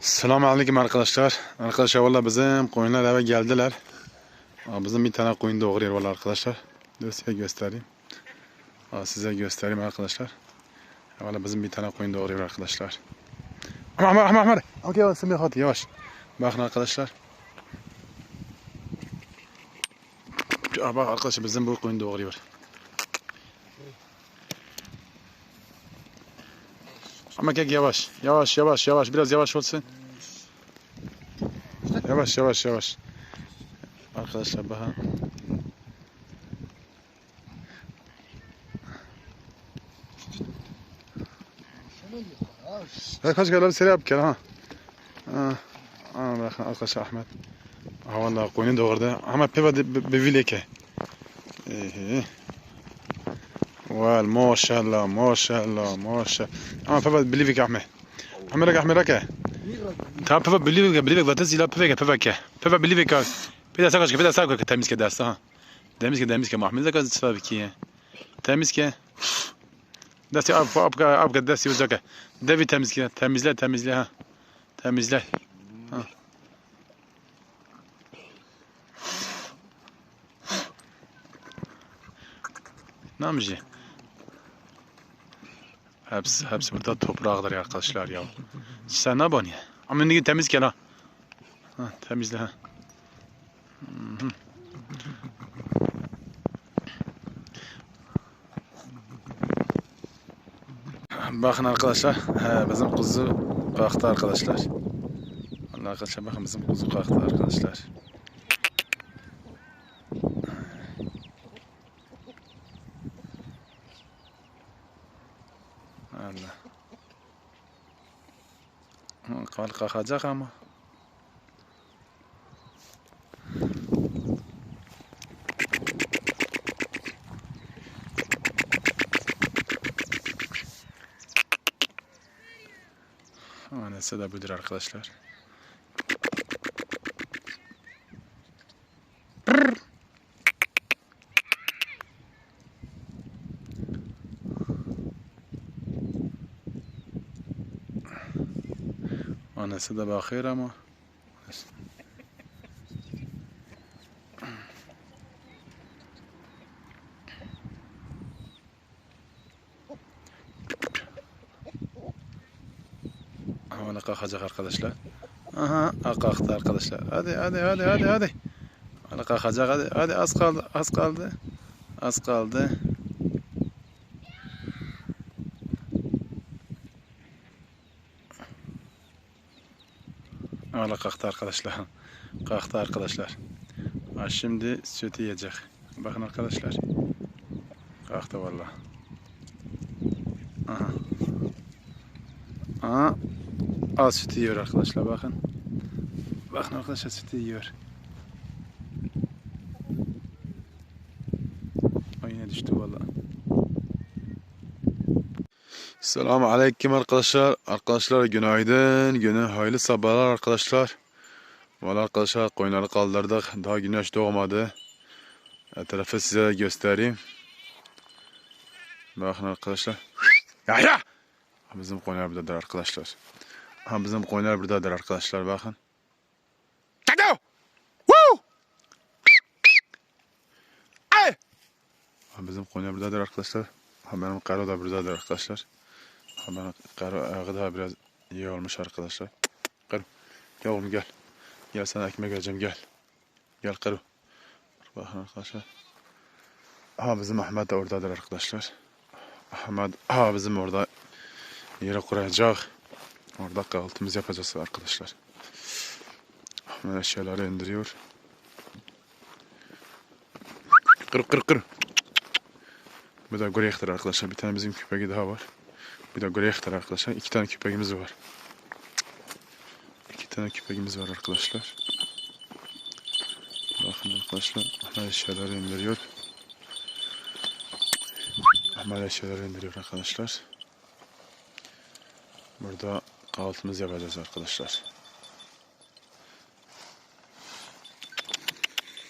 Selamun Aleyküm arkadaşlar. Arkadaşlar valla bizim koyunlar eve geldiler. Aa, Bizim bir tane koyun doğuruyor valla arkadaşlar. Dur size göstereyim. Aa, size göstereyim arkadaşlar. Valla bizim bir tane koyun doğuruyor arkadaşlar. Ama ama ama ama. Okey yavaş Semih hadi yavaş. Bakın arkadaşlar. Bak arkadaşlar bizim bu koyun doğuruyor. Ama kek yavaş. Yavaş yavaş yavaş. Biraz yavaş olsun. Yavaş yavaş yavaş. Arkadaşlar bakın. Kaç kere seri yap kere ha. Ha bakın arkadaşlar Ahmet. Ha valla koyunu doğurdu. Ama peva bevileke. İyi. Well, maşallah, maşallah, maşallah. Ama peva bilivik Ahmet. Ahmet Ahmet Ahmet. Ta peva bilivik, bilivik vataz ila peva peva ke. Peva bilivik. Peda sakaş ke, peda sakaş ke temiz ke dersa ha. Temiz ke, temiz ke Mahmud da kaz sıfır ki. Temiz ke. Desti ab ab ab desti uzak. Devi temiz ke, temizle temizle ha. Temizle. Ha. Ne yapacağız? Hepsi, hepsi burada toprağıdır ya arkadaşlar ya. Sen ne ya? Ama şimdi temiz gel ha. ha temizle ha. Bakın arkadaşlar, he, bizim kuzu kalktı arkadaşlar. Allah arkadaşlar bakın bizim kuzu kalktı arkadaşlar. Kalk kalkacak ama. Annesi de budur arkadaşlar. Annesi de bakıyor ama. Havana kalkacak arkadaşlar. Aha kalktı arkadaşlar. Hadi hadi hadi hadi hadi. Havana kalkacak hadi. Hadi az kaldı az kaldı. Az kaldı. Valla kalktı arkadaşlar. Kalktı arkadaşlar. Ha, şimdi sütü yiyecek. Bakın arkadaşlar. Kalktı valla. Aha. Aha. Az sütü yiyor arkadaşlar bakın. Bakın arkadaşlar sütü yiyor. O yine düştü valla. Selamun Aleyküm arkadaşlar. Arkadaşlar günaydın. Günün hayırlı sabahlar arkadaşlar. Valla arkadaşlar koyunları kaldırdık. Daha güneş doğmadı. Etrafı size göstereyim. Bakın arkadaşlar. Ya! Bizim koyunlar buradadır arkadaşlar. Ha bizim koyunlar buradadır arkadaşlar bakın. Kado! Woo! Ay! Ha bizim koyunlar buradadır arkadaşlar. Ha benim karo da buradadır arkadaşlar. Ha benim karo ayağı da biraz iyi olmuş arkadaşlar. Karo gel oğlum gel. Gel sana ekmek vereceğim gel. Gel karo. Bakın arkadaşlar. Ha bizim Ahmet de oradadır arkadaşlar. Ahmet ha bizim orada yere kuracak. Orada kahvaltımızı yapacağız arkadaşlar. Ahmet eşyaları indiriyor. Kır kır kır. Bir de Greychter arkadaşlar. Bir tane bizim köpeği daha var. Bir de arkadaşlar. İki tane köpeğimiz var. İki tane köpeğimiz var arkadaşlar. Bakın arkadaşlar. Ahmet eşyaları indiriyor. Ahmet eşyaları indiriyor arkadaşlar. Burada kahvaltımızı yapacağız arkadaşlar.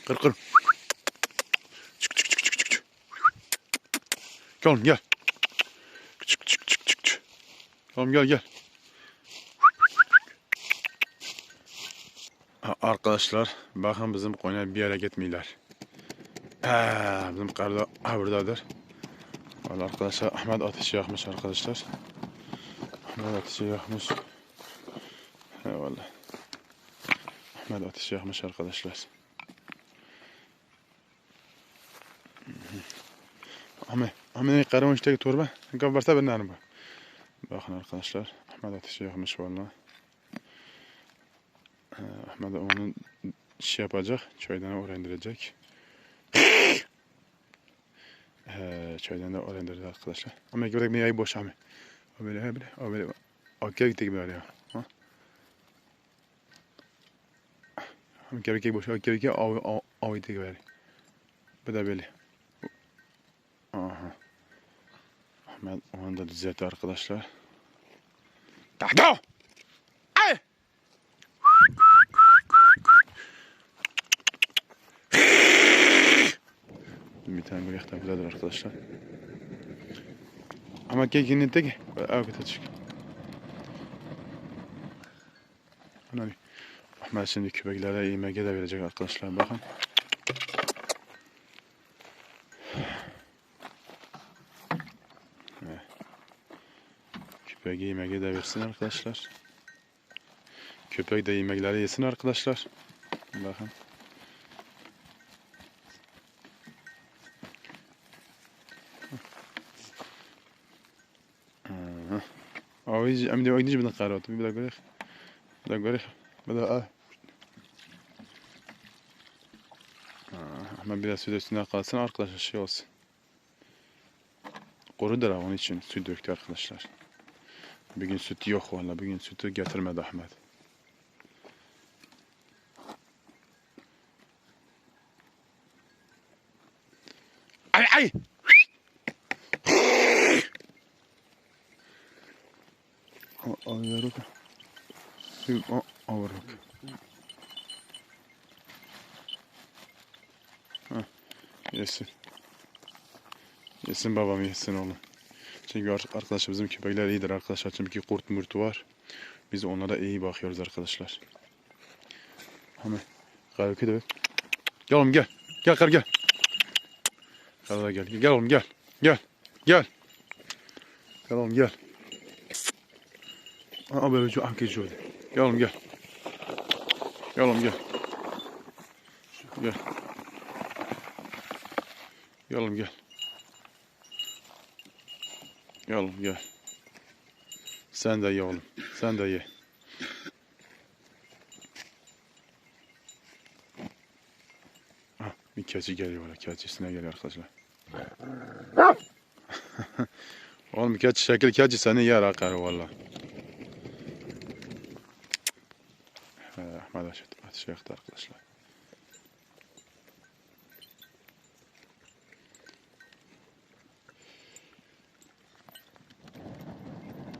Kır kır. Çık çık çık çık çık. Gel gel. Oğlum gel gel. Arkadaşlar bakın bizim koyuna bir yere gitmiyorlar. Ha, bizim karda buradadır. Vallahi arkadaşlar Ahmet ateşi yakmış arkadaşlar. Ahmet ateşi yakmış. Eyvallah. Ahmet ateşi yakmış arkadaşlar. Ahmet, Ahmet'in karımın içteki torba. Kabarsa ben bu. Bakın arkadaşlar Ahmet ateşi yakmış vallahi. Ee, Ahmet onun şey yapacak. Çaydanı oraya indirecek. Ee, çaydanı da oraya indirecek arkadaşlar. Ama gördük bir yayı boş Ahmet. O böyle, böyle, o böyle. Akya gitti gibi var ya. Ama gerek boş, gerek av, av, av gitti gibi var. Bu da böyle. Ahmet onu da düzeltti arkadaşlar. Tahta! Ay! Bir tane böyle yaktabiladır arkadaşlar. Ama kekinin tek avgıta çık. Hani Ahmet şimdi köpeklere yemek de verecek arkadaşlar bakın. Köpek yemek de versin arkadaşlar. Köpek de yemekleri yesin arkadaşlar. Bakın. De oyuncu bir dakika aradı. Bir dakika. Bir dakika. Bir dakika. Ama biraz süt üstüne kalsın arkadaşlar şey olsun. Kurudur onun için süt döktü arkadaşlar. Bugün süt yok valla. Bugün sütü getirmedi Ahmet. Ay ay! Ağırlık. Ağırlık. Yesin. Yesin babam yesin oğlum. Çünkü ar- arkadaşlar bizim köpekler iyidir arkadaşlar. Çünkü kurt murtu var. Biz onlara iyi bakıyoruz arkadaşlar. Hemen. Karaoke de Gel oğlum gel. Gel kar gel. Kar da gel. Gel oğlum gel. Gel. Gel. Gel oğlum gel. Aa böyle şu anki şöyle. Gel oğlum gel. Gel oğlum gel. Gel. Gel oğlum gel. Gel oğlum gel. Sen de ye oğlum. Sen de ye. Ah, bir keçi geliyor öyle. Keçisine geliyor arkadaşlar. oğlum keçi şekil keçi seni yer akar valla. Ahmet Aşet. Yaktı arkadaşlar.